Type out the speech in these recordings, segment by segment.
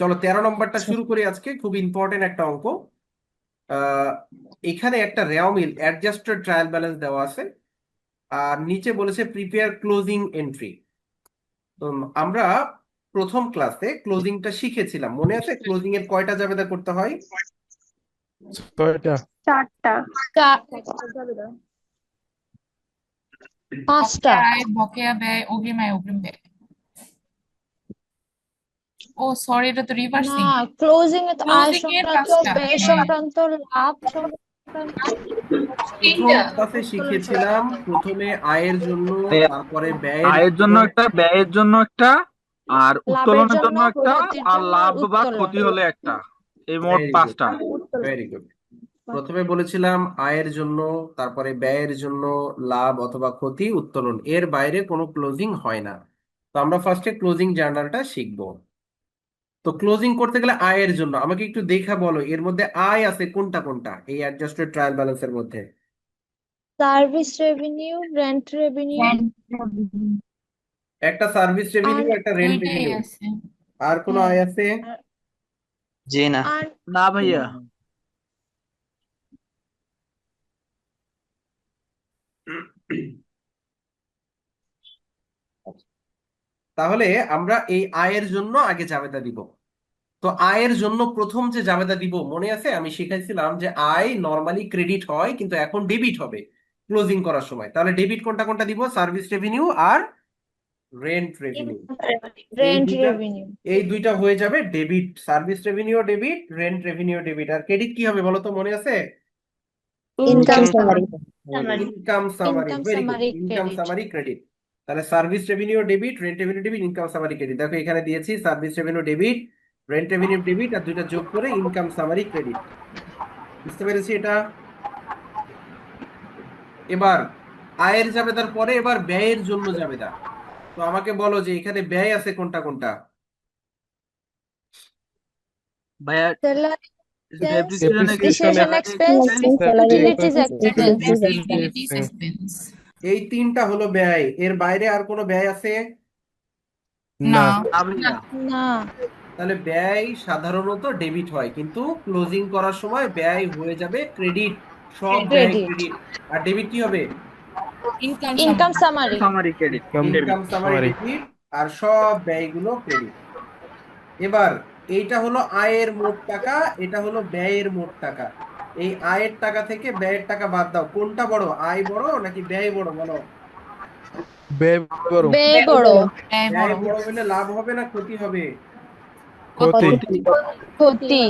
চলো তেরো নম্বরটা শুরু করি আজকে খুব ইম্পর্টেন্ট একটা অঙ্ক। আহ, এখানে একটা রেও মিল অ্যাডজাস্টেড ট্রায়াল ব্যালেন্স দেওয়া আছে আর নিচে বলেছে প্রিপেয়ার ক্লোজিং এন্ট্রি তো আমরা প্রথম ক্লাসে ক্লোজিংটা শিখেছিলাম। মনে আছে? ক্লোজিং এর কয়টা জাবেদা করতে হয়? ছয়টা চারটা। পাঁচটা। বকেয়া ব্যয় অগ্রিম আয় অগ্রিম ব্যয়। ও সরি এটা তো রিভার্সিং না ক্লোজিং এ তো আয় সংক্রান্ত ব্যয়। সংক্রান্ত লাভ ক্লাসে শিখেছিলাম প্রথমে আয়ের জন্য তারপরে ব্যয়ের আয়ের জন্য একটা ব্যয়ের জন্য একটা আর উত্তোলনের জন্য, জন্য একটা আর লাভ বা ক্ষতি হলে একটা। এই মোট পাঁচটা। ভেরি গুড প্রথমে বলেছিলাম আয়ের জন্য তারপরে ব্যয়ের জন্য লাভ অথবা ক্ষতি উত্তোলন। এর বাইরে কোনো ক্লোজিং হয় না। তো আমরা ফার্স্টে ক্লোজিং জার্নালটা শিখব। তো ক্লোজিং করতে গেলে আয়ের জন্য। আমাকে একটু দেখা বলো এর মধ্যে আয় আছে কোনটা কোনটা? এই অ্যাডজাস্টেড ট্রায়াল ব্যালেন্সের মধ্যে। সার্ভিস রেভিনিউ রেন্ট রেভিনিউ একটা সার্ভিস রেভিনিউ একটা রেন্ট রেভিনিউ আর কোনো। আয় আছে? জি না। না ভাইয়া। তাহলে আমরা এই আয়ের জন্য আগে জাবেদা দিব। তো আয়ের জন্য প্রথম যে জাবেদা দিব মনে আছে? আমি শিখাইছিলাম যে আয় নর্মালি ক্রেডিট হয় কিন্তু এখন ডেবিট হবে ক্লোজিং করার সময়। তাহলে ডেবিট কোনটা কোনটা দিব? সার্ভিস রেভিনিউ আর রেন্ট রেভিনিউ রেন্ট রেভিনিউ এই দুইটা হয়ে যাবে debit service revenue debit rent revenue debit আর ক্রেডিট কি হবে বলো তো মনে আছে? Income summary income summary income summary credit তাহলে service revenue debit rent revenue debit income summary credit দেখো এখানে দিয়েছি service revenue debit rent revenue debit আর দুইটা যোগ করে ইনকাম সামারি ক্রেডিট বুঝতে পেরেছি এটা? এবার আয়ের জাবেদার পরে এবার ব্যয়ের জন্য জাবেদা তো আমাকে বলো যে এখানে ব্যয় আছে কোনটা কোনটা? depreciation expense Utilities expense এই তিনটা হলো ব্যয়। এর বাইরে আর কোনো ব্যয় আছে? না। না। না। তাহলে ব্যয় সাধারণত ডেবিট হয় কিন্তু ক্লোজিং করার সময় ব্যয় হয়ে যাবে ক্রেডিট সব ব্যয় ক্রেডিট আর ডেবিট কি হবে? Income income summary summary credit income summary debit আর সব ব্যয়গুলো ক্রেডিট এবার এইটা হলো আয়ের মোট টাকা এটা হলো ব্যয়ের মোট টাকা। এই আয়ের টাকা থেকে ব্যয়ের টাকা বাদ দাও। কোনটা বড়? আয় বড় নাকি ব্যয় বড়? বলো। ব্যয় বড়। ব্যয় বড়। ব্যয় ব্যয় বড়। বড় হলে লাভ হবে না ক্ষতি হবে? ক্ষতি। ক্ষতি।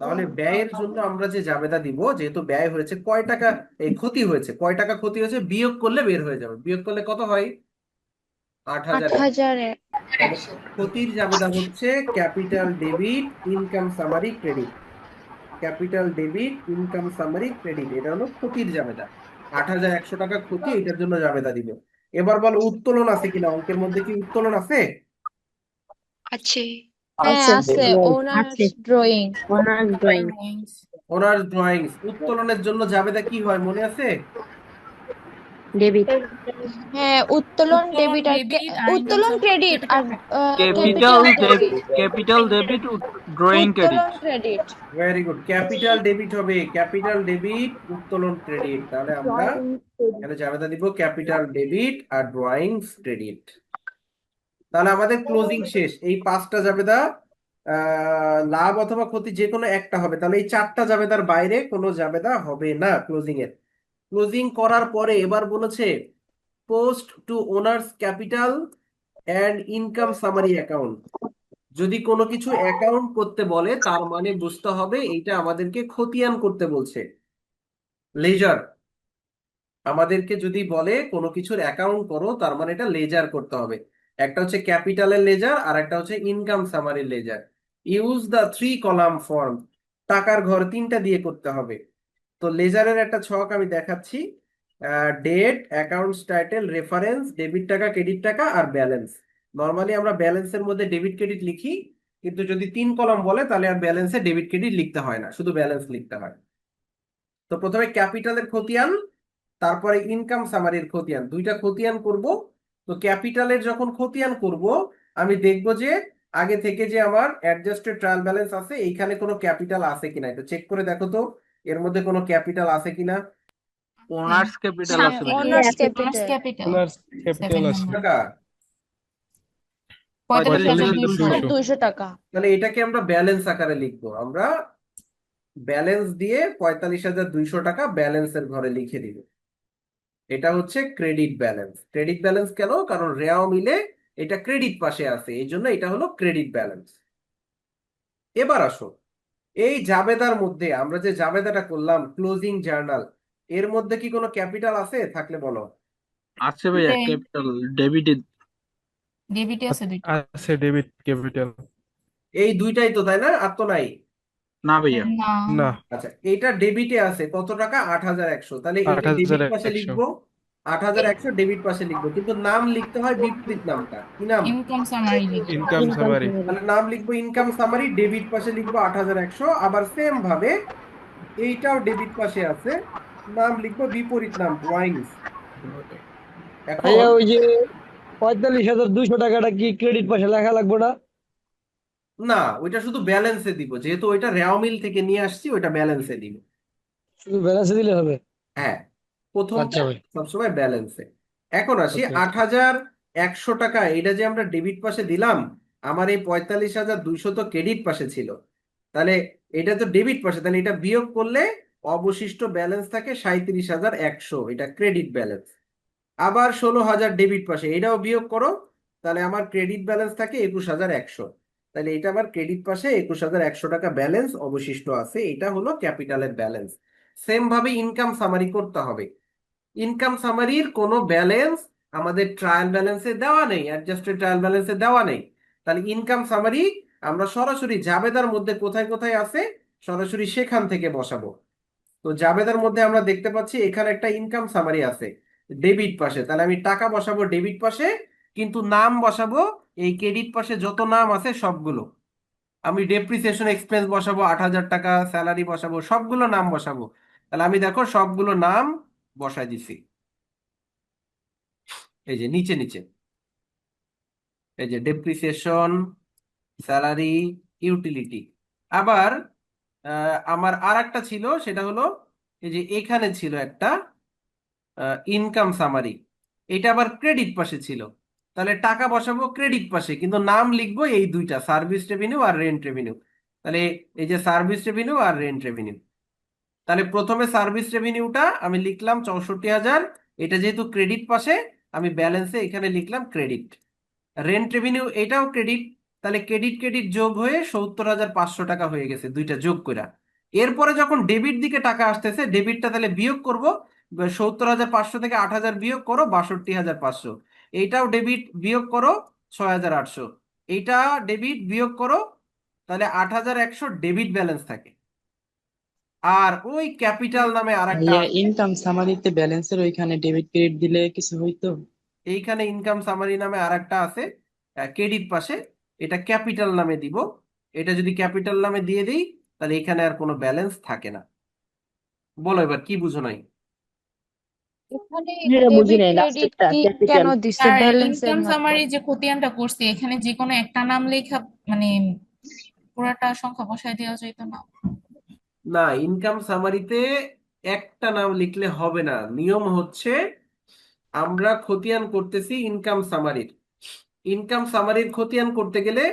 তাহলে ব্যয়ের জন্য আমরা যে জাবেদা দিব যেহেতু ব্যয় হয়েছে কয় টাকা এই ক্ষতি হয়েছে কয় টাকা ক্ষতি হয়েছে বিয়োগ করলে বের হয়ে যাবে। বিয়োগ করলে কত হয়? আট হাজার ক্ষতির জাবেদা হচ্ছে capital debit income summary credit. Capital debit income summary credit এটা হলো ক্ষতির জাবেদা। আট হাজার একশো টাকা ক্ষতি এটার জন্য জাবেদা দিব। এবার বলো উত্তোলন আছে কিনা? অঙ্কের মধ্যে কি উত্তোলন আছে? আছে। হ্যাঁ আছে, আছে। ওনার আছে। ড্রয়িং ওনার ড্রয়িং ড্রয়িংস উত্তোলনের জন্য জাবেদা কি হয় মনে আছে? ডেবিট হ্যাঁ উত্তোলন ডেবিট আর উত্তোলন ক্রেডিট আর capital capital capital debit drawing credit very good capital debit হবে ক্যাপিটাল ডেবিট উত্তোলন ক্রেডিট তাহলে আমরা এখানে জাবেদা দিব ক্যাপিটাল ডেবিট আর ড্রয়িংস ক্রেডিট তাহলে আমাদের ক্লোজিং শেষ। এই পাঁচটা জাবেদা আহ, লাভ অথবা ক্ষতি যে কোনো একটা হবে। তাহলে এই চারটা জাবেদার বাইরে কোনো জাবেদা হবে না ক্লোজিং এর। ক্লোজিং করার পরে এবার বলেছে post to owners capital and income summary account যদি কোনো কিছু অ্যাকাউন্ট করতে বলে, তার মানে বুঝতে হবে এইটা আমাদেরকে খতিয়ান করতে বলছে। লেজার আমাদেরকে যদি বলে কোনো কিছুর অ্যাকাউন্ট করো, তার মানে এটা লেজার করতে হবে। একটা হচ্ছে ক্যাপিটালের লেজার আর একটা হচ্ছে income সামারির ledger use the three column form টাকার ঘর তিনটা দিয়ে করতে হবে। তো লেজারের একটা ছক আমি দেখাচ্ছি। Date accounts title reference debit টাকা ক্রেডিট টাকা আর ব্যালেন্স নর্মালি আমরা ব্যালেন্সের মধ্যে ডেবিট ক্রেডিট লিখি, কিন্তু যদি তিন কলম বলে, তাহলে আর ব্যালেন্সে ডেবিট ক্রেডিট লিখতে হয় না, শুধু ব্যালেন্স লিখতে হয়। তো প্রথমে ক্যাপিটালের খতিয়ান, তারপরে ইনকাম সামারির খতিয়ান, দুইটা খতিয়ান করব। তো ক্যাপিটালের যখন খতিয়ান করব, আমি দেখব যে আগে থেকে যে আমার অ্যাডজাস্টেড ট্রায়াল ব্যালেন্স আছে, এইখানে কোনো ক্যাপিটাল আছে কিনা এটা চেক করে দেখো তো। এর মধ্যে কোনো ক্যাপিটাল আছে কিনা? ওনার্স ক্যাপিটাল আছে। অনার্স আছে। অনার্স ক্যাপিটাল ক্যাপিটাল ক্যাপিটাল আছে। দুইশো টাকা। তাহলে এটাকে আমরা ব্যালেন্স আকারে লিখব। আমরা ব্যালেন্স দিয়ে পঁয়তাল্লিশ হাজার দুইশো টাকা ব্যালেন্সের ঘরে লিখে দিব। এটা হচ্ছে ক্রেডিট ব্যালেন্স ক্রেডিট ব্যালেন্স কেন? কারণ রেয়াও মিলে এটা ক্রেডিট পাশে আছে। এই জন্য এটা হলো ক্রেডিট ব্যালেন্স এবার আসো। এই জাবেদার মধ্যে আমরা যে জাবেদাটা করলাম ক্লোজিং জার্নাল এর মধ্যে কি কোনো ক্যাপিটাল আছে? থাকলে বলো। আছে ভাইয়া। ক্যাপিটাল ডেবিটে ডেবিটে আছে দুইটা। আছে ডেবিট ক্যাপিটাল এই দুইটাই তো তাই না? আর তো নাই? না ভাইয়া। না। না। আচ্ছা এটা ডেবিটে আছে কত টাকা? আট হাজার একশো। তাহলে এটা ডেবিট পাশে লিখব? আট হাজার একশো ডেবিট পাশে লিখব কিন্তু নাম লিখতে হয় বিপরীত নামটা। কি নাম? ইনকাম সামারি ইনকাম সামারি তাহলে নাম লিখব ইনকাম সামারি ডেবিট পাশে লিখব আট হাজার একশো আবার সেম ভাবে এইটাও ডেবিট পাশে আছে নাম লিখব বিপরীত নাম ড্রয়িংস এখন ওই যে পঁয়তাল্লিশ হাজার দুইশো টাকাটা কি ক্রেডিট পাশে লেখা লাগবে না? না ওইটা শুধু ব্যালেন্সে দিব যেহেতু ওইটা রেওমিল থেকে নিয়ে আসছি ওইটা ব্যালেন্সে দিব। শুধু ব্যালেন্সে দিলে হবে? হ্যাঁ। প্রথম আচ্ছা সবসময় ব্যালেন্সে এখন আসি আট হাজার একশো টাকা এটা যে আমরা ডেবিট পাশে দিলাম আমার এই পঁয়তাল্লিশ হাজার দুইশো তো ক্রেডিট পাশে ছিল। তাহলে এটা তো ডেবিট পাশে তাহলে এটা বিয়োগ করলে অবশিষ্ট ব্যালেন্স থাকে সাঁইত্রিশ হাজার একশো এটা ক্রেডিট ব্যালেন্স আবার ষোলো হাজার ডেবিট পাশে এটাও বিয়োগ করো তাহলে আমার ক্রেডিট ব্যালেন্স থাকে একুশ হাজার একশো। তাহলে এটা আমার ক্রেডিট পাশে একুশ হাজার একশো টাকা ব্যালেন্স অবশিষ্ট আছে এটা হলো ক্যাপিটালের ব্যালেন্স সেম ভাবে ইনকাম সামারি করতে হবে। ইনকাম সামারির কোনো ব্যালেন্স আমাদের ট্রায়াল ব্যালেন্সে দেওয়া নেই অ্যাডজাস্টেড ট্রায়াল ব্যালেন্সে দেওয়া নেই। তাহলে ইনকাম সামারি আমরা সরাসরি জাবেদার মধ্যে কোথায় কোথায় আছে, সরাসরি সেখান থেকে বসাবো। তো জাবেদার মধ্যে আমরা দেখতে পাচ্ছি এখানে একটা ইনকাম সামারি আছে ডেবিট পাশে। তাহলে আমি টাকা বসাবো ডেবিট পাশে, কিন্তু নাম বসাবো, এই ক্রেডিট পাশে যত নাম আছে সবগুলো। আমি ডেপ্রিসিয়েশন এক্সপেন্স বসাবো, আট হাজার টাকা স্যালারি বসাবো, সবগুলো নাম বসাবো। তাহলে আমি দেখো সবগুলো নাম বসাই দিছি। এই যে নিচে নিচে। এই যে ডেপ্রিসিয়েশন স্যালারি ইউটিলিটি আবার আমার আর একটা ছিল, সেটা হলো, এই যে এখানে ছিল একটা ইনকাম সামারি এটা আবার ক্রেডিট পাশে ছিল। তাহলে টাকা বসাবো ক্রেডিট পাশে, কিন্তু নাম লিখব এই দুইটা সার্ভিস রেভিনিউ আর রেন্ট রেভিনিউ তাহলে এই যে সার্ভিস রেভিনিউ আর রেন্ট রেভিনিউ তাহলে প্রথমে সার্ভিস রেভিনিউটা আমি লিখলাম চৌষট্টি হাজার। এটা যেহেতু ক্রেডিট পাশে, আমি ব্যালেন্সে এখানে লিখলাম ক্রেডিট রেন্ট রেভিনিউ এটাও ক্রেডিট তাহলে ক্রেডিট ক্রেডিট যোগ হয়ে সত্তর হাজার পাঁচশো টাকা হয়ে গেছে, দুইটা যোগ করে এরপরে যখন ডেবিট দিকে টাকা আসতেছে ডেবিটটা তাহলে বিয়োগ করব, সত্তর হাজার পাঁচশো থেকে আট হাজার বিয়োগ করো, বাষট্টি হাজার পাঁচশো। এইটাও ডেবিট বিয়োগ করো, ছয় হাজার আটশো। এইটা ডেবিট বিয়োগ করো, তাহলে আট হাজার একশো ডেবিট ব্যালেন্স থাকে। আর ওই ক্যাপিটাল নামে আর একটা ভাইয়া ইনকাম সামারিতে ব্যালেন্সের ওইখানে ডেবিট ক্রেডিট দিলে কিছু হইতো? এইখানে ইনকাম সামারি নামে আর একটা আছে ক্রেডিট পাশে। এটা ক্যাপিটাল নামে দিব। এটা যদি ক্যাপিটাল নামে দিয়ে দিই তাহলে এখানে আর কোনো ব্যালেন্স থাকে না। বলো এবার কি বুঝো নাই? এখানে এটা বুঝি ডেবিট নাই, ক্রেডিট লাস্টেরটা, কি capital। কেন দিছে আর ব্যালেন্সের ইনকাম সামারি যে খতিয়ানটা করছি এখানে যে কোনো একটা নাম লেখা মানে পুরাটা সংখ্যা বসায় দেওয়া যেত না। না ইনকাম সামারিতে একটা নাম লিখলে হবে না। নিয়ম হচ্ছে আমরা খতিয়ান করতেছি ইনকাম সামারির ইনকাম সামারির খতিয়ান করতে গেলে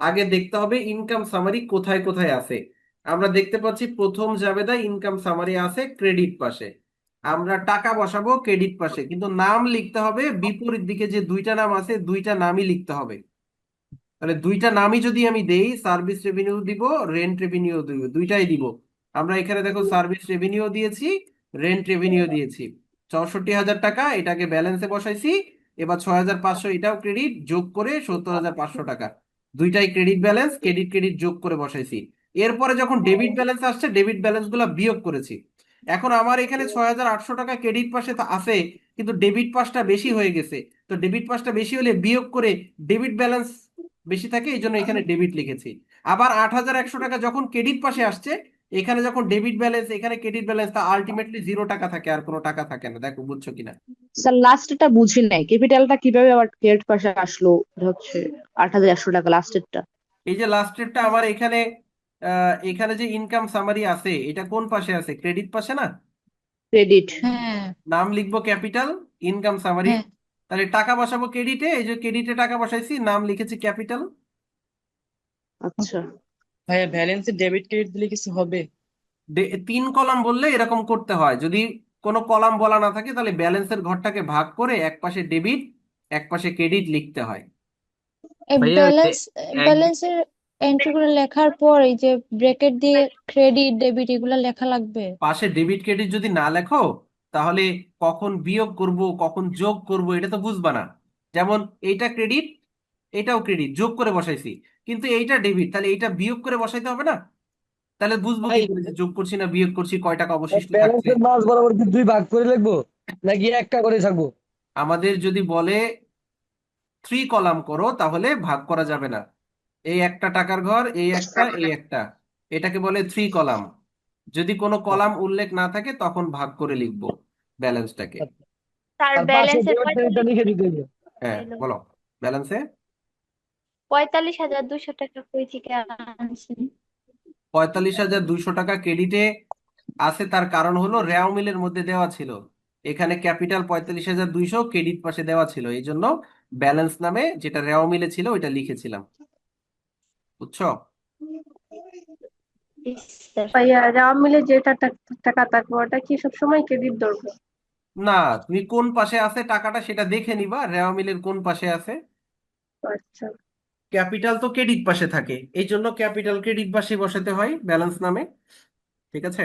আগে দেখতে হবে ইনকাম সামারি কোথায় কোথায় আছে। আমরা দেখতে পাচ্ছি প্রথম জাবেদা ইনকাম সামারি আছে ক্রেডিট পাশে। আমরা টাকা বসাবো ক্রেডিট পাশে, কিন্তু নাম লিখতে হবে বিপরীত দিকে যে দুইটা নাম আছে, দুইটা নামই লিখতে হবে। তাহলে দুইটা নামই যদি আমি দেই সার্ভিস রেভিনিউ দিব রেন্ট রেভিনিউ দিব, দুইটাই দিব। আমরা এখানে দেখো সার্ভিস রেভিনিউ দিয়েছি রেন্ট রেভিনিউ দিয়েছি। চৌষট্টি হাজার টাকা এটাকে ব্যালেন্সে বসাইছি, এবার ছয় হাজার পাঁচশো এটাও ক্রেডিট যোগ করে সত্তর হাজার পাঁচশো টাকা। দুইটাই ক্রেডিট ব্যালেন্স ক্রেডিট ক্রেডিট যোগ করে বসাইছি। এরপরে যখন ডেবিট ব্যালেন্স আসছে ডেবিট ব্যালেন্সগুলা বিয়োগ করেছি। এখন আমার এখানে ছয় হাজার আটশো টাকা ক্রেডিট পাশে তো আছে, কিন্তু ডেবিট পাশটা বেশি হয়ে গেছে। তো ডেবিট পাশটা বেশি হলে বিয়োগ করে ডেবিট ব্যালেন্স বেশি থাকে, এই জন্য এখানে ডেবিট লিখেছি। আবার আট হাজার একশো টাকা যখন ক্রেডিট পাশে আসছে এখানে যখন ডেবিট ব্যালেন্স এখানে ক্রেডিট ব্যালেন্স তা আলটিমেটলি জিরো টাকা থাকে আর কোনো টাকা থাকে না। দেখো বুঝছ কিনা? স্যার লাস্টটা বুঝি নাই। ক্যাপিটালটা কীভাবে আবার ক্রেডিট পাশে আসলো? হচ্ছে আট হাজার একশো টাকা লাস্টেরটা এই যে লাস্টেরটা আমার এখানে আহ, এখানে যে ইনকাম সামারি আছে এটা কোন পাশে আছে? ক্রেডিট পাশে না? ক্রেডিট হ্যাঁ। নাম লিখব ক্যাপিটাল ইনকাম সামারি তাহলে টাকা বসাবো ক্রেডিটে এই যে ক্রেডিটে টাকা বসাইছি নাম লিখেছি ক্যাপিটাল আচ্ছা। ভাইয়া ব্যালেন্সে ডেবিট ক্রেডিট দিলে কিছু হবে? তিন কলাম বললে এরকম করতে হয়। যদি কোনো কলাম বলা না থাকে তাহলে ব্যালেন্সের ঘরটাকে ভাগ করে এক পাশে ডেবিট এক পাশে ক্রেডিট লিখতে হয়। ভাইয়া, ব্যালেন্স ব্যালেন্সের এন্ট্রিগুলো লেখার পর এই যে ব্র্যাকেট দিয়ে ক্রেডিট ডেবিট এগুলো লেখা লাগবে? পাশে ডেবিট ক্রেডিট যদি না লেখো তাহলে কখন বিয়োগ করব কখন যোগ করব এটা তো বুঝবা না। যেমন এইটা ক্রেডিট এটাও ক্রেডিট যোগ করে বসাইছি। কিন্তু এইটা ডেবিট তাহলে এইটা বিয়োগ করে বসাইতে হবে না? তাহলে বুঝব কি করে যে যোগ করছি না বিয়োগ করছি কয় টাকা অবশিষ্ট থাকছে? ব্যালেন্সের মাঝ বরাবর কি দুই ভাগ করে লিখব? নাকি একটা করে থাকব আমাদের যদি বলে থ্রি কলাম করো তাহলে ভাগ করা যাবে না। এই একটা টাকার ঘর এই একটা এই একটা। এটাকে বলে থ্রি কলাম যদি কোনো কলাম উল্লেখ না থাকে তখন ভাগ করে লিখব ব্যালেন্সটাকে স্যার আর পাশে ব্যালেন্সের ডেবিট লিখে দিতে হবে। হ্যাঁ বলো। ব্যালেন্সে পঁয়তাল্লিশ হাজার দুশো টাকা কই থেকে আনছেন? পঁয়তাল্লিশ হাজার দুইশো টাকা ক্রেডিটে আছে তার কারণ হলো রেও মিলের মধ্যে দেওয়া ছিল। এখানে ক্যাপিটাল পঁয়তাল্লিশ হাজার দুইশো ক্রেডিট পাশে দেওয়া ছিল। এই জন্য ব্যালেন্স নামে যেটা রেও মিলে ছিল ওইটা লিখেছিলাম। বুঝছ? ভাইয়া মিলে যেটা টাকা থাকবে ওটা কি সবসময় ক্রেডিট ধরবে না তুমি কোন পাশে আছে টাকাটা সেটা দেখে নিবা রেওয়া মিলের কোন পাশে আছে। আচ্ছা। ক্যাপিটাল তো ক্রেডিট পাশে থাকে। এই জন্য ক্যাপিটাল ক্রেডিট পাশে বসাতে হয় ব্যালেন্স নামে। ঠিক আছে?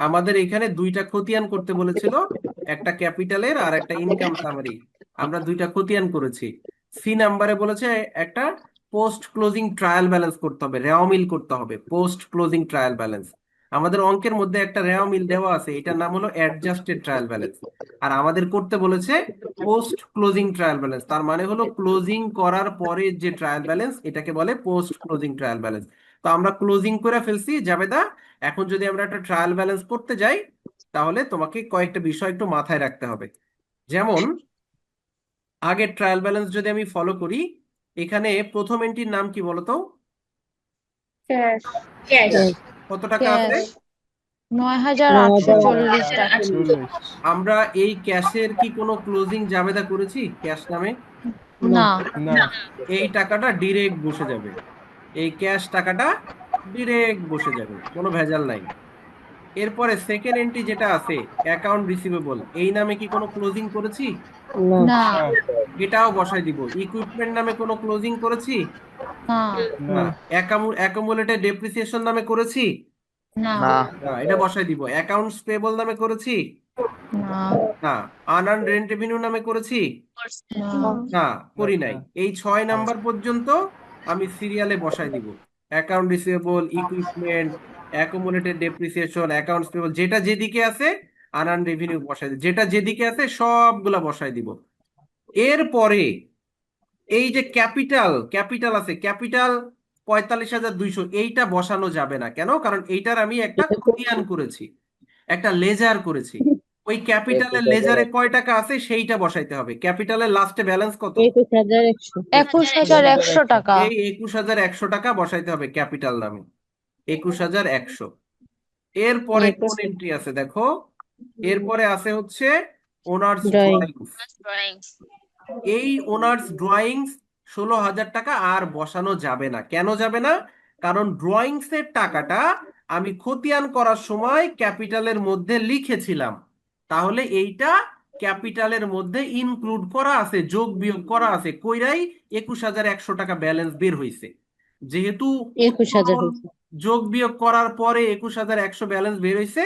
আমাদের এখানে দুইটা খতিয়ান করতে বলেছিল, একটা ক্যাপিটালের আর একটা ইনকাম সামারি। আমরা দুইটা খতিয়ান করেছি। সি নাম্বারে বলেছে একটা পোস্ট ক্লোজিং ট্রায়াল ব্যালেন্স করতে হবে রেওমিল করতে হবে, পোস্ট ক্লোজিং ট্রায়াল ব্যালেন্স। আমাদের অঙ্কের মধ্যে একটা রেওয়া মিল দেওয়া আছে এটার নাম হলো অ্যাডজাস্টেড ট্রায়াল ব্যালেন্স আর আমাদের করতে বলেছে পোস্ট ক্লোজিং ট্রায়াল ব্যালেন্স তার মানে হলো ক্লোজিং করার পরে যে ট্রায়াল ব্যালেন্স এটাকে বলে পোস্ট ক্লোজিং ট্রায়াল ব্যালেন্স তো আমরা ক্লোজিং করে ফেলছি জাবেদা এখন যদি আমরা একটা ট্রায়াল ব্যালেন্স করতে যাই তাহলে তোমাকে কয়েকটা বিষয় একটু মাথায় রাখতে হবে। যেমন আগের ট্রায়াল ব্যালেন্স যদি আমি ফলো করি এখানে প্রথম এন্ট্রির নাম কি বলতো? ক্যাশ কত টাকা আছে? ক্যাশ নয় হাজার আটশো চল্লিশ টাকা। আমরা এই ক্যাশের কি কোনো ক্লোজিং জাবেদা করেছি? ক্যাশ নামে? না। না। এই টাকাটা ডিরেক্ট বসে যাবে। এই ক্যাশ টাকাটা ডিরেক্ট বসে যাবে। কোনো ভেজাল নাই। এরপরে সেকেন্ড এন্ট্রি যেটা আছে অ্যাকাউন্ট রিসিভেবল এই নামে কি কোনো ক্লোজিং করেছি? না। এটাও বসাই দিব। ইকুইপমেন্ট নামে কোনো ক্লোজিং করেছি? না। না। অ্যাকুমুলেটেড ডেপ্রিসিয়েশন নামে করেছি? না। এটা বসাই দিব। অ্যাকাউন্টস পেবল নামে করেছি? না। না। আনআর্ন রেন্ট রেভিনিউ নামে করেছি? না। না করি নাই। এই ছয় নাম্বার পর্যন্ত আমি সিরিয়ালে বসাই দিব। Account receivable equipment accumulated depreciation accounts payable যেটা যেদিকে আছে আনআর্ন রেভিনিউ বসাই দিব যেটা যেদিকে আছে সবগুলা বসাই দিব। এরপরে এই যে ক্যাপিটাল ক্যাপিটাল আছে ক্যাপিটাল পঁয়তাল্লিশ হাজার দুইশো এইটা বসানো যাবে না। কেন? কারণ এইটার আমি একটা খতিয়ান করেছি। একটা লেজার করেছি। ওই ক্যাপিটালের লেজারে কয় টাকা আছে সেইটা বসাইতে হবে। ক্যাপিটালের লাস্টে ব্যালেন্স কত? একুশ হাজার একশো। একুশ হাজার একশো টাকা। এই একুশ হাজার একশো টাকা বসাইতে হবে ক্যাপিটাল নামে। একুশ হাজার একশো। এরপরে কোন এন্ট্রি আছে? দেখো। এরপরে আছে হচ্ছে ওনার্স. ড্রয়িংস এই ওনার্স ড্রয়িংস ষোলো হাজার টাকা আর বসানো যাবে না। কেন যাবে না? কারণ ড্রয়িংস এর টাকাটা আমি খতিয়ান করার সময় ক্যাপিটালের মধ্যে লিখেছিলাম। তাহলে এইটা ক্যাপিটালের মধ্যে ইনক্লুড করা আছে যোগ বিয়োগ করা আছে। কইরাই একুশ হাজার একশো টাকা ব্যালেন্স বের হইছে। যেহেতু একুশ হাজার যোগ বিয়োগ করার পরে একুশ হাজার একশো ব্যালেন্স বের হইছে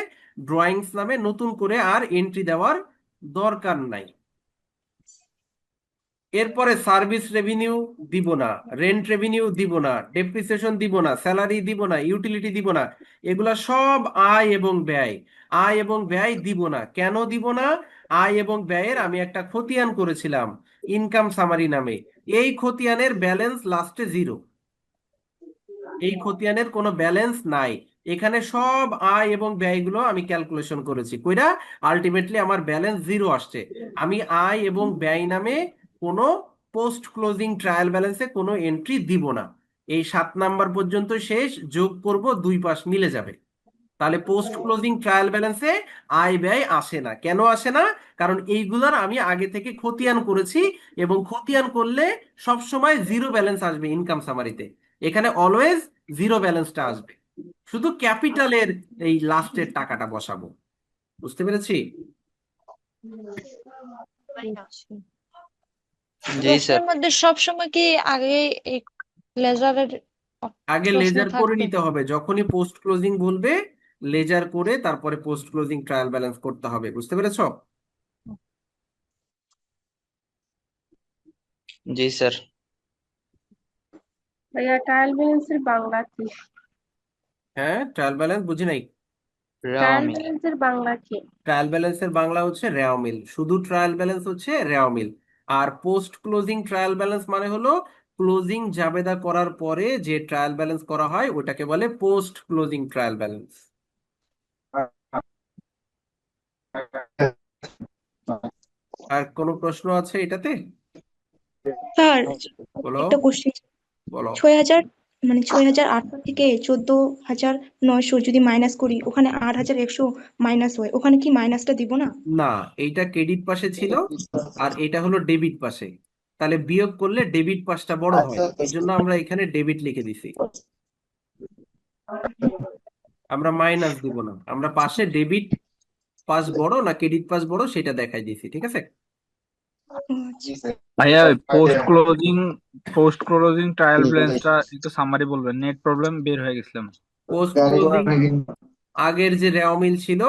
ড্রয়িংস নামে নতুন করে আর এন্ট্রি দেওয়ার দরকার নাই। এরপরে সার্ভিস রেভিনিউ দিব না রেন্ট রেভিনিউ দিব না ডেপ্রিসিয়েশন দিব না স্যালারি দিব না ইউটিলিটি দিব না, এগুলা সব আয় এবং ব্যয়। আয় এবং ব্যয় দিব না। কেন দিব না? আয় এবং ব্যয়ের আমি একটা খতিয়ান করেছিলাম ইনকাম সামারি নামে। এই খতিয়ানের ব্যালেন্স লাস্টে জিরো এই খতিয়ানের কোনো ব্যালেন্স নাই। এখানে সব আয় এবং ব্যয়গুলো আমি ক্যালকুলেশন করেছি। কইরা আলটিমেটলি আমার ব্যালেন্স জিরো আসছে। আমি আয় এবং ব্যয় নামে কোনো পোস্ট ক্লোজিং ট্রায়াল ব্যালেন্সে কোনো এন্ট্রি দিব না। এই সাত নাম্বার পর্যন্ত শেষ, যোগ করব, দুই পাশ মিলে যাবে। তাহলে পোস্ট ক্লোজিং ট্রায়াল ব্যালেন্সে আয় ব্যয় আসে না। কেন আসে না? কারণ এইগুলার আমি আগে থেকে খতিয়ান করেছি এবং খতিয়ান করলে সব সময় জিরো ব্যালেন্স আসবে ইনকাম সামারিতে এখানে অলওয়েজ জিরো ব্যালেন্সটা আসবে। শুধু ক্যাপিটালের এই লাস্টের টাকাটা বসাবো। বুঝতে পেরেছি? জি মধ্যে সব সময় কি আগে লেজারের আগে লেজার করে নিতে হবে। যখনই পোস্ট ক্লোজিং বলবে লেজার করে তারপরে পোস্ট ক্লোজিং ট্রায়াল ব্যালেন্স করতে হবে। বুঝতে পেরেছ? জি স্যার। ভাইয়া ট্রায়াল ব্যালেন্সের বাংলা কি? হ্যাঁ ট্রায়াল ব্যালেন্স বুঝি নাই? ট্রায়াল ব্যালেন্সের বাংলা কি? ট্রায়াল ব্যালেন্সের বাংলা হচ্ছে রেওয়া মিল শুধু ট্রায়াল ব্যালেন্স হচ্ছে রেওয়া মিল আর পোস্ট ক্লোজিং ট্রায়াল ব্যালেন্স মানে হলো ক্লোজিং জাবেদা করার পরে যে ট্রায়াল ব্যালেন্স করা হয় ওটাকে বলে পোস্ট ক্লোজিং ট্রায়াল ব্যালেন্স আর কোনো প্রশ্ন আছে এটাতে? স্যার বলো। একটা কোশ্চেন বলো। ছয় হাজার মানে ছয় হাজার আটশো থেকে চোদ্দ হাজার নয়শো যদি মাইনাস করি ওখানে আট হাজার একশো মাইনাস হয়। ওখানে কি মাইনাসটা দিব না? না এইটা ক্রেডিট পাশে ছিল আর এটা হলো ডেবিট পাশে। তাহলে বিয়োগ করলে ডেবিট পাশটা বড় হয়। এই জন্য আমরা এখানে ডেবিট লিখে দিছি। আমরা মাইনাস দিব না। আমরা পাশে ডেবিট পাস বড় না ক্রেডিট পাস বড় সেটা দেখাই দিছি ঠিক আছে? আচ্ছা ভাইয়া post closing post closing trial ব্যালেন্সটা একটু সামারি বলবেন। নেট প্রবলেম বের হয়ে গেছিলাম। পোস্ট ক্লোজিং আগের যে রেওয়া মিল ছিল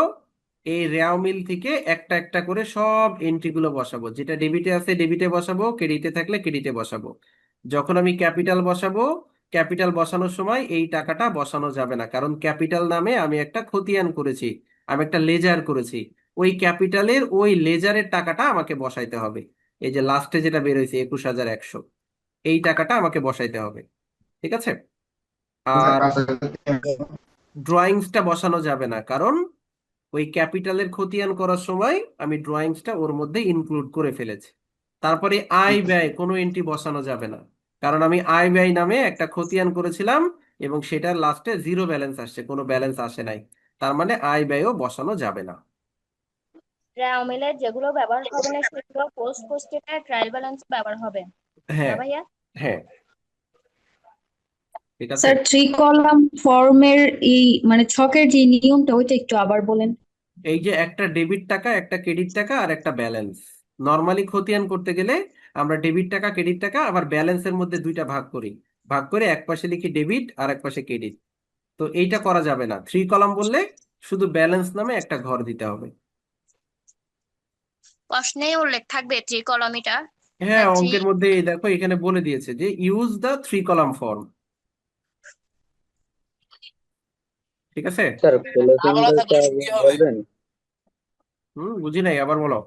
এই রেওয়া মিল থেকে একটা একটা করে সব এন্ট্রি গুলো বসাবো। যেটা ডেবিটে আছে ডেবিটে বসাবো ক্রেডিটে থাকলে ক্রেডিটে বসাবো। যখন আমি ক্যাপিটাল বসাবো ক্যাপিটাল বসানোর সময় এই টাকাটা বসানো যাবে না। কারণ ক্যাপিটাল নামে আমি একটা খতিয়ান করেছি আমি একটা লেজার করেছি। ওই ক্যাপিটালের ওই লেজারের টাকাটা আমাকে বসাইতে হবে। এই যে লাস্টে যেটা বের হয়েছে একুশ হাজার একশো এই টাকাটা আমাকে বসাইতে হবে। ঠিক আছে? আর ড্রয়িংসটা বসানো যাবে না কারণ ওই ক্যাপিটালের খতিয়ান করার সময় আমি ড্রয়িংসটা ওর মধ্যে ইনক্লুড করে ফেলেছি। তারপরে আয় ব্যয় কোনো এন্ট্রি বসানো যাবে না। কারণ আমি আয় ব্যয় নামে একটা খতিয়ান করেছিলাম এবং সেটার লাস্টে জিরো ব্যালেন্স আসছে কোনো ব্যালেন্স আসে নাই। তার মানে আয় ব্যয়ও বসানো যাবে না। ট্রায়াল যেগুলো ব্যবহার হবে না সেগুলো পোস্ট পোস্টেডে ট্রায়াল ব্যালেন্স ব্যবহার হবে। হ্যাঁ। ভাইয়া? হ্যাঁ। ঠিক আছে। স্যার থ্রি কলাম ফর্মের এই মানে ছকের যে নিয়মটা ওইটা একটু আবার বলেন। এই যে একটা ডেবিট টাকা একটা ক্রেডিট টাকা আর একটা ব্যালেন্স নর্মালি খতিয়ান করতে গেলে আমরা ডেবিট টাকা ক্রেডিট টাকা আবার ব্যালেন্সের মধ্যে দুইটা ভাগ করি। ভাগ করে এক পাশে লিখি ডেবিট আর এক পাশে ক্রেডিট তো এইটা করা যাবে না। থ্রি কলাম বললে শুধু ব্যালেন্স নামে একটা ঘর দিতে হবে। প্রশ্নেই উল্লেখ থাকবে থ্রি কলমিটা হ্যাঁ অঙ্কের মধ্যে এই দেখো এখানে বলে দিয়েছে যে use the three column form ঠিক আছে? স্যার ক্লোজিংটা বলবেন? হুম বুঝি নাই আবার বলো।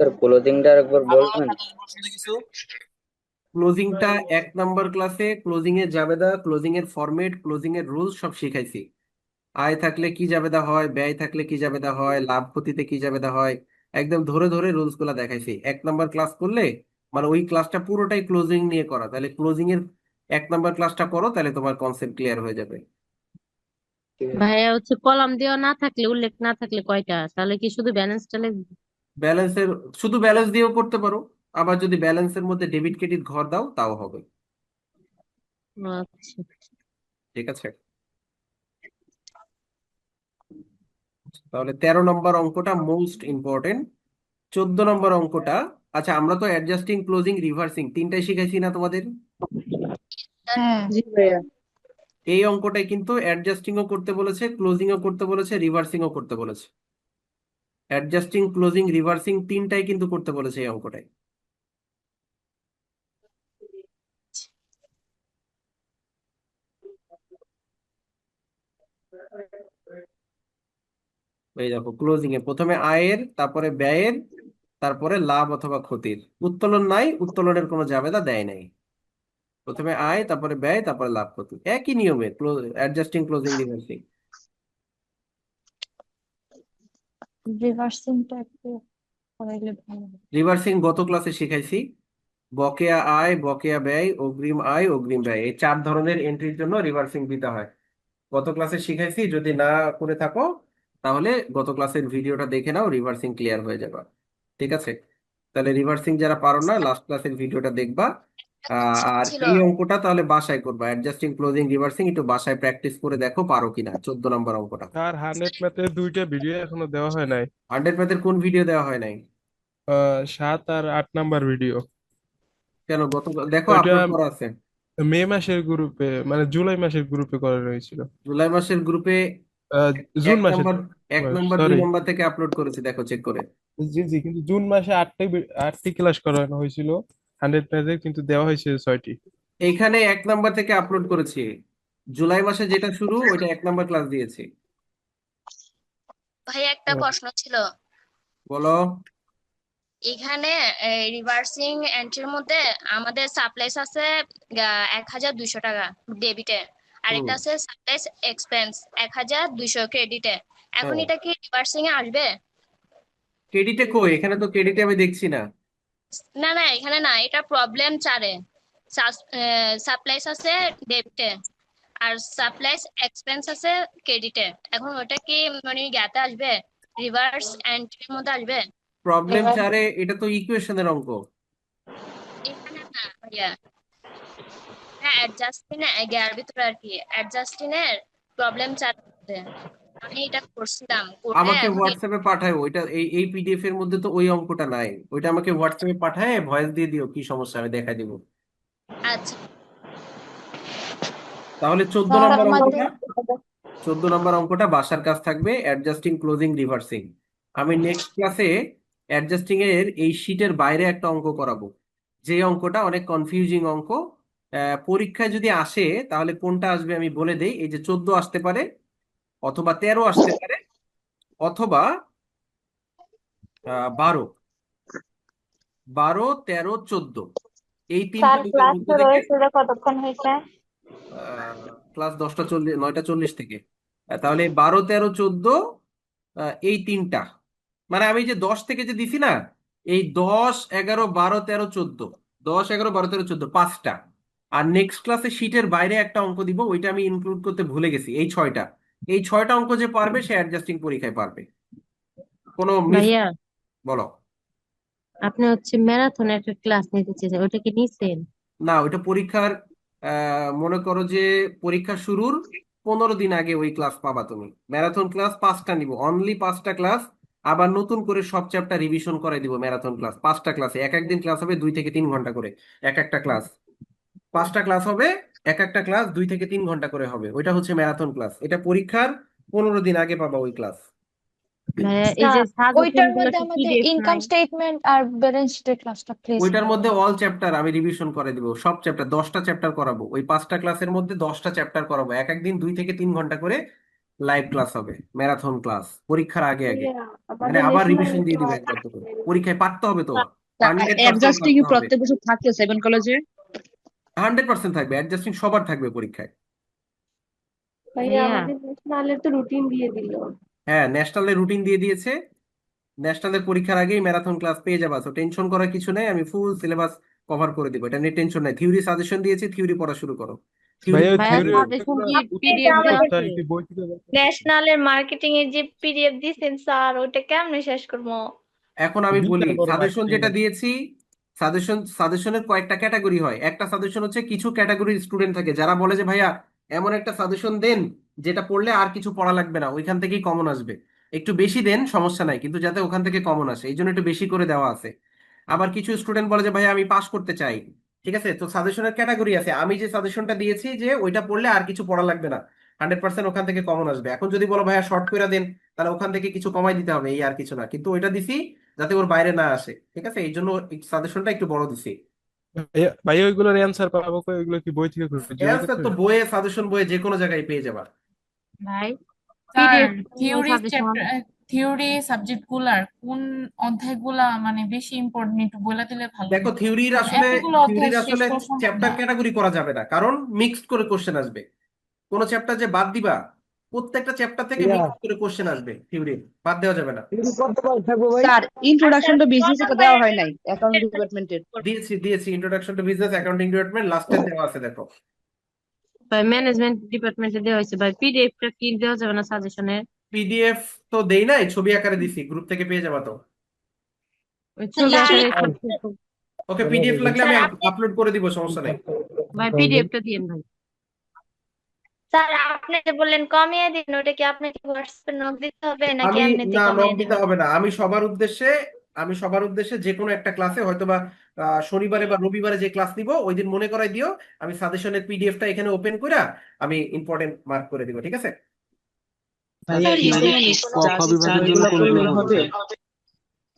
স্যার ক্লোজিংটা আরেকবার বলবেন? ক্লোজিংটা এক নাম্বার ক্লাসে ক্লোজিং এর জাবেদা ক্লোজিং এর ফরম্যাট ক্লোজিং এর রুলস সব শিখাইছি। আয় থাকলে কি জাবেদা হয় ব্যয় থাকলে কি জাবেদা হয় লাভ ক্ষতিতে কি জাবেদা হয় একদম ধরে ধরে রুলসগুলা দেখাইছি এক নাম্বার ক্লাস করলে মানে ওই ক্লাসটা পুরোটাই ক্লোজিং নিয়ে করা। তাহলে ক্লোজিং এর এক নাম্বার ক্লাসটা করো তাহলে তোমার কনসেপ্ট ক্লিয়ার হয়ে যাবে। ভাইয়া হচ্ছে কলাম দেওয়া না থাকলে উল্লেখ না থাকলে কয়টা? তাহলে কি শুধু ব্যালেন্সটা লিখব? ব্যালেন্সের শুধু ব্যালেন্স দিয়েও করতে পারো। আবার যদি ব্যালেন্সের মধ্যে ডেবিট ক্রেডিট ঘর দাও তাও হবে। আচ্ছা। ঠিক আছে? তাহলে তেরো নম্বর অঙ্কটা মোস্ট ইম্পর্টেন্ট চোদ্দ নম্বর অঙ্কটা আচ্ছা আমরা তো অ্যাডজাস্টিং ক্লোজিং রিভার্সিং তিনটাই শিখেছি না তোমাদের? হ্যাঁ। জি ভাইয়া। এই অঙ্কটাই কিন্তু অ্যাডজাস্টিং ও করতে বলেছে ক্লোজিং ও করতে বলেছে রিভার্সিং ও করতে বলেছে। অ্যাডজাস্টিং ক্লোজিং রিভার্সিং তিনটাই কিন্তু করতে বলেছে এই অঙ্কটাই। এই দেখো ক্লোজিং এ প্রথমে আয়ের তারপরে ব্যয়ের তারপরে লাভ অথবা ক্ষতির। উত্তোলন নাই উত্তোলনের কোনো জাবেদা দেয় নাই। প্রথমে আয় তারপরে ব্যয় তারপরে লাভ ক্ষতি। একই নিয়মে অ্যাডজাস্টিং ক্লোজিং রিভার্সিং রিভার্সিংটা একটু করাইলে ভালো রিভার্সিং গত ক্লাসে শিখাইছি। বকেয়া আয় বকেয়া ব্যয় অগ্রিম আয় অগ্রিম ব্যয়। এই চার ধরনের এন্ট্রির জন্য রিভার্সিং দিতে হয়। গত ক্লাসে শিখাইছি যদি না করে থাকো তাহলে গত ক্লাসের ভিডিওটা দেখে নাও রিভার্সিং ক্লিয়ার হয়ে যাবে। ঠিক আছে? তাহলে রিভার্সিং যারা পারো না লাস্ট ক্লাসের ভিডিওটা দেখবা। আর এই অঙ্কটা তাহলে বাসায় করবা। অ্যাডজাস্টিং ক্লোজিং রিভার্সিং একটু বাসায় প্র্যাকটিস করে দেখো পারো কিনা চোদ্দ নম্বর অঙ্কটা। আর হান্ড্রেড ম্যাথের দুইটা ভিডিও এখনও দেওয়া হয় নাই। হান্ড্রেড ম্যাথের কোন ভিডিও দেওয়া হয় নাই? আহ, সাত আর আট নাম্বার ভিডিও কেন? গত দেখো ওইটা আপলোড করা আছে। মে মাসের গ্রুপে মানে জুলাই মাসের গ্রুপে করা হয়েছিল। জুলাই মাসের গ্রুপে জুন এক মাসে নম্বর এক নম্বর দুই সরি নম্বর থেকে আপলোড করেছি দেখো চেক করে। জি জি কিন্তু জুন মাসে আটটি বি- আটটি ক্লাস করানো হয়েছিল হান্ড্রেড ম্যাথের কিন্তু দেওয়া হয়েছে ছয়টি। এইখানে এক নম্বর থেকে আপলোড করেছি। জুলাই মাসে যেটা শুরু ওইটা এক নম্বর ক্লাস দিয়েছি। ভাই একটা প্রশ্ন ছিল। বলো। এখানে রিভার্সিং এন্ট্রির মধ্যে আমাদের সাপ্লাইস আছে এক হাজার দুইশো টাকা ডেবিটে আরেকটা আছে সাপ্লাইস এক্সপেন্স এক হাজার দুইশো ক্রেডিটে এখন এটা কি রিভার্সিং এ আসবে? ক্রেডিটে কই? এখানে তো ক্রেডিটে আমি দেখছি না। না না এখানে না এটা প্রবলেম চারে। সাপ্লাইস আছে ডেবিটে আর সাপ্লাইস এক্সপেন্স আছে ক্রেডিটে এখন ওটা কি মানে জ্ঞাতে আসবে? রিভার্স এন্ট্রির মধ্যে আসবে? প্রবলেম চারে এটা তো ইকুয়েশনের অঙ্ক। এখানে না ভাইয়া অ্যাডজাস্টিং এর ভিতরে আর কি অ্যাডজাস্টিং এর প্রবলেম চার আমি এটা করছিলাম আমাকে হোয়াটসঅ্যাপে পাঠায় ওইটা এই এই পিডিএফ এর মধ্যে তো ওই অঙ্কটা নাই। ওইটা আমাকে হোয়াটসঅ্যাপে পাঠায় ভয়েস দিয়ে দিও কি সমস্যা আমি দেখাই দিব। আচ্ছা। তাহলে চোদ্দ স্যার নম্বর অঙ্কটা চোদ্দ নম্বর অঙ্কটা বাসার কাজ থাকবে অ্যাডজাস্টিং ক্লোজিং রিভার্সিং আমি নেক্সট ক্লাসে অ্যাডজাস্টিং এর এই শীটের বাইরে একটা অঙ্ক করাবো। যে অঙ্কটা অনেক কনফিউজিং অঙ্ক পরীক্ষায় যদি আসে তাহলে কোনটা আসবে আমি বলে দেই এই যে চোদ্দ আসতে পারে অথবা তেরো আসতে পারে অথবা বারো। বারো তেরো চোদ্দ। এই তিনটা ক্লাস মধ্যে কতক্ষণ হয়েছে? ক্লাস দশটা চল্লিশ নয়টা চল্লিশ থেকে। তাহলে বারো তেরো চোদ্দ এই তিনটা। মানে আমি যে দশ থেকে যে দিছি না এই দশ এগারো বারো তেরো চোদ্দ। দশ এগারো বারো তেরো চোদ্দ পাঁচটা। আর নেক্সট ক্লাসে শীটের বাইরে একটা অঙ্ক দিব ওইটা আমি ইনক্লুড করতে ভুলে গেছি এই ছয়টা। এই ছয়টা অঙ্ক যে পারবে সে অ্যাডজাস্টিং পরীক্ষায় পারবে। কোনো ভাইয়া বলো। আপনি হচ্ছে ম্যারাথন একটা ক্লাস নিতে চেয়েছেন ওটা কি নিছেন? না ওইটা পরীক্ষার মনে করো যে পরীক্ষা শুরুর পনেরো দিন আগে ওই ক্লাস পাবা তুমি। ম্যারাথন ক্লাস পাঁচটা নিব অনলি পাঁচটা ক্লাস আবার নতুন করে সব চ্যাপ্টার রিভিশন করাই দিব ম্যারাথন ক্লাস পাঁচটা ক্লাসে এক একদিন ক্লাস হবে দুই থেকে তিন ঘণ্টা করে এক একটা ক্লাস পাঁচটা ক্লাস হবে এক একটা ক্লাস দুই থেকে তিন ঘণ্টা করে হবে। ওইটা হচ্ছে ম্যারাথন ক্লাস এটা পরীক্ষার পনেরো দিন আগে পাবা ওই ক্লাস ভাইয়া এই যে স্যার ওইটার মধ্যে আমাদের ইনকাম স্টেটমেন্ট আর ব্যালেন্স শিটের ক্লাসটা প্লিজ ওইটার মধ্যে অল চ্যাপ্টার আমি রিভিশন করে দিব সব চ্যাপ্টার দশটা চ্যাপ্টার করাবো। ওই পাঁচটা ক্লাসের মধ্যে দশটা চ্যাপ্টার করাবো। এক একদিন দুই থেকে তিন ঘণ্টা করে লাইভ ক্লাস হবে ম্যারাথন ক্লাস পরীক্ষার আগে আগে। মানে আবার রিভিশন দিয়ে দিবে একবার করে। পরীক্ষায় পারতে হবে তো। অ্যাডজাস্টিং প্রত্যেক বছর থাকে সেভেন কলেজে হান্ড্রেড পার্সেন্ট থাকবে অ্যাডজাস্টিং সবার থাকবে পরীক্ষায়। ভাইয়া আমাদের ন্যাশনালের তো রুটিন দিয়ে দিল। হ্যাঁ ন্যাশনালের রুটিন দিয়ে দিয়েছে। ন্যাশনালের পরীক্ষার আগেই ম্যারাথন ক্লাস পেয়ে যাবা তো টেনশন করার কিছু নেই আমি ফুল সিলেবাস কভার করে দিব। এটা নিয়ে টেনশন নাই। থিওরি সাজেশন দিয়েছি থিওরি পড়া শুরু করো। থিওরি ভাইয়া ভাইয়া থিওরি সাজেশন কি পিডিএফ দেওয়া উত্তরটা আছে কি? বই থেকে ন্যাশনালের মার্কেটিং এর যে পিডিএফ দিছেন স্যার ওইটা কেমনে শেষ করব? এখন আমি বলি সাজেশন যেটা দিয়েছি সাজেশন সাজেশনের কয়েকটা ক্যাটাগরি হয়। একটা সাজেশন হচ্ছে কিছু ক্যাটাগরির স্টুডেন্ট থাকে, যারা বলে যে, ভাইয়া, এমন একটা সাজেশন দেন যেটা পড়লে আর কিছু পড়া লাগবে না, ওইখান থেকেই কমন আসবে। একটু বেশি দেন, সমস্যা নাই, কিন্তু যাতে ওখান থেকে কমন আসে এই জন্য একটু বেশি করে দেওয়া আছে। আবার কিছু স্টুডেন্ট বলে যে, ভাইয়া, আমি পাস করতে চাই। ঠিক আছে? তো সাজেশনের ক্যাটাগরি আছে। আমি যে সাজেশনটা দিয়েছি যে, ওইটা পড়লে আর কিছু পড়া লাগবে না হান্ড্রেড পার্সেন্ট ওখান থেকে কমন আসবে। এখন যদি বলো, ভাইয়া শর্ট করে দেন, তাহলে ওখান থেকে কিছু কমাই দিতে হবে, এই আর কিছু না। কিন্তু ওইটা দিছি যাতে ওর বাইরে না আসে ঠিক আছে? এই জন্য সাজেশনটা একটু বড় দিছি। ভাইয়া ওইগুলোর অ্যান্সার পাবো কই? ওইগুলো কি বই থেকে অ্যান্সার তো বইয়ে সাজেশন বইয়ে যে কোনো জায়গায় পেয়ে যাবা। ভাই sir PDF theory chapter theory সাবজেক্টগুলার কোন অধ্যায়গুলা মানে বেশি ইম্পর্টেন্ট একটু বলে দিলে ভালো দেখো হতো থিওরির আসলে এতগুলো অধ্যায় থিওরির শেষ আসলে করা সম্ভব চ্যাপ্টার না। ক্যাটাগরি করা যাবে না কারণ মিক্সড করে কোশ্চেন আসবে। কোন চ্যাপ্টার যে বাদ দিবা প্রত্যেকটা চ্যাপ্টার থেকে মিক্স করে কোশ্চেন আসবে থিওরি বাদ দেওয়া যাবে না। স্যার ইন্ট্রোডাকশন টু বিজনেস এটা দেওয়া হয় নাই অ্যাকাউন্ট ডিপার্টমেন্টের দিয়েছি দিয়েছি introduction to business accounting department লাস্টে দেওয়া আছে দেখো। ভাই ম্যানেজমেন্ট ডিপার্টমেন্টে দেওয়া হয়েছে ভাই। পিডিএফটা কি দেওয়া যাবে না সাজেশনের পিডিএফ তো দেই নাই ছবি আকারে দিছি গ্রুপ থেকে পেয়ে যাবা তো। ওকে পিডিএফ লাগলে আমি আপলোড করে দিব সমস্যা নাই। ভাই পিডিএফটা দিয়েন ভাই। স্যার আপনি যে বললেন কমিয়ে দিন ওটা কি আপনাকে হোয়াটসঅ্যাপে নক দিতে হবে নাকি আমি এমনিতে না নক দিতে হবে না। আমি সবার উদ্দেশ্যে আমি সবার উদ্দেশ্যে যে কোনো একটা ক্লাসে হয়তো বা শনিবারে বা রবিবারে যে ক্লাস দিব ওই দিন মনে করাই দিও। আমি সাজেশনের পিডিএফটা এখানে ওপেন করে আমি ইম্পর্টেন্ট মার্ক করে দিব ঠিক আছে?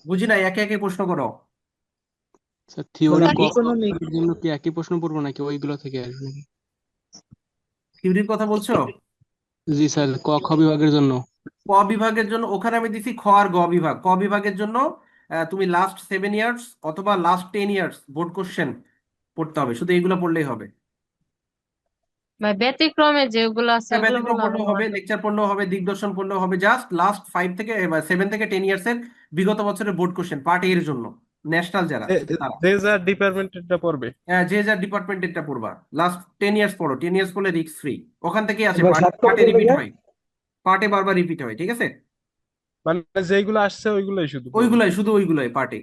বুঝি না একে একে প্রশ্ন করো। স্যার থিওরি জন্য কি একই প্রশ্ন পড়ব নাকি ওইগুলো থেকে আসবে নাকি? থিওরির কথা বলছো? জি স্যার ক খ বিভাগের জন্য। ক বিভাগের জন্য ওখানে আমি দিছি খ আর গ বিভাগ। ক বিভাগের জন্য তুমি লাস্ট সেভেন ইয়ার্স অথবা last ten years board question পড়তে হবে। শুধু এইগুলো পড়লেই হবে। ভাই ব্যতিক্রমে যেগুলো আছে হ্যাঁ, ওগুলো ব্যতিক্রম পড়লেও হবে লেকচার পড়লেও হবে দিগদর্শন পড়লেও হবে। জাস্ট লাস্ট ফাইভ থেকে সেভেন থেকে টেন ইয়ার্স এর বিগত বছরের বোর্ড কোশ্চেন পার্ট এর জন্য। ন্যাশনাল যারা যে যার ডিপার্টমেন্টেরটা পড়বে। হ্যাঁ, যে যার ডিপার্টমেন্টেরটা পড়বা। লাস্ট টেন ইয়ার্স পড়ো টেন ইয়ার্স পড়লে রিস্ক ফ্রি ওখান থেকেই আছে পার্টে রিপিট হয়। পার্টে বারবার রিপিট হয় ঠিক আছে? মানে যেগুলো আসছে ওইগুলোই শুধু ওইগুলাই শুধু ওইগুলাই পার্টে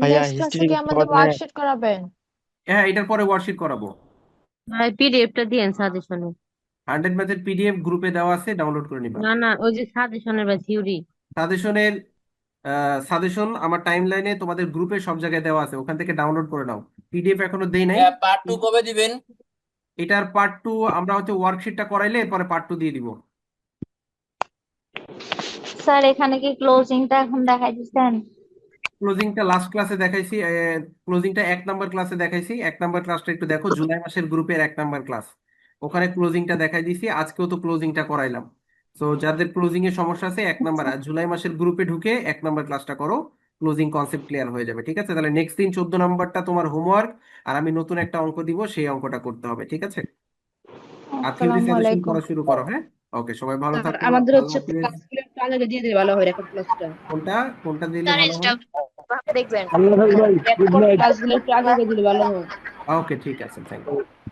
ভাইয়া হিস্ট্রি কি আমাদের ওয়ার্কশিট করাবেন। হ্যাঁ এটার পরে ওয়ার্কশিট করাবো। ভাই পিডিএফটা দিয়েন সাজেশনে হান্ড্রেড ম্যাথের পিডিএফ গ্রুপে দেওয়া আছে ডাউনলোড করে নিবা। না না ওই যে সাজেশনের ভাই থিওরি সাজেশনের সাজেশন আমার টাইম লাইনে তোমাদের গ্রুপে সব জায়গায় দেওয়া আছে। ওখান থেকে ডাউনলোড করে নাও। পিডিএফ এখনও দেই নাই। পার্ট টু কবে দিবেন? এটার পার্ট টু আমরা হচ্ছে ওয়ার্কশিটটা করাইলে এরপরে পার্ট টু দিয়ে দিব। স্যার এখানে কি ক্লোজিংটা এখন দেখাই দিচ্ছেন? ক্লোজিংটা লাস্ট ক্লাসে দেখাইছি। ক্লোজিংটা এক নাম্বার ক্লাসে দেখাইছি। এক নাম্বার ক্লাসটা একটু দেখো। জুলাই মাসের গ্রুপের এক নাম্বার ক্লাস ওখানে ক্লোজিংটা দেখাই দিছি। আজকেও তো ক্লোজিংটা করাইলাম। তো যাদের ক্লোজিং এর সমস্যা আছে এক নাম্বার জুলাই মাসের গ্রুপে ঢুকে এক নাম্বার ক্লাসটা করো ক্লোজিং কনসেপ্ট ক্লিয়ার হয়ে যাবে ঠিক আছে? তাহলে নেক্সট দিন চোদ্দ নাম্বারটা তোমার হোমওয়ার্ক আর আমি নতুন একটা অঙ্ক দিব সেই অঙ্কটা করতে হবে ঠিক আছে? আর থিওরি আসসালামু সাজেশন আলাইকুম। করা শুরু করো হ্যাঁ? ওকে সবাই ভালো স্যার থাকো আমাদের হচ্ছে ক্লাসগুলো একটু আগে দিয়ে দিলে ভালো হয় রেকর্ড ক্লাসটা কোনটা? কোনটা দিলে স্যার ভালো হয়? দেখবেন। আল্লাহ ভাই গুড নাইট ক্লাসগুলো একটু আগে আগে দিলে ভালো হয় ওকে ঠিক আছে থ্যাংক ইউ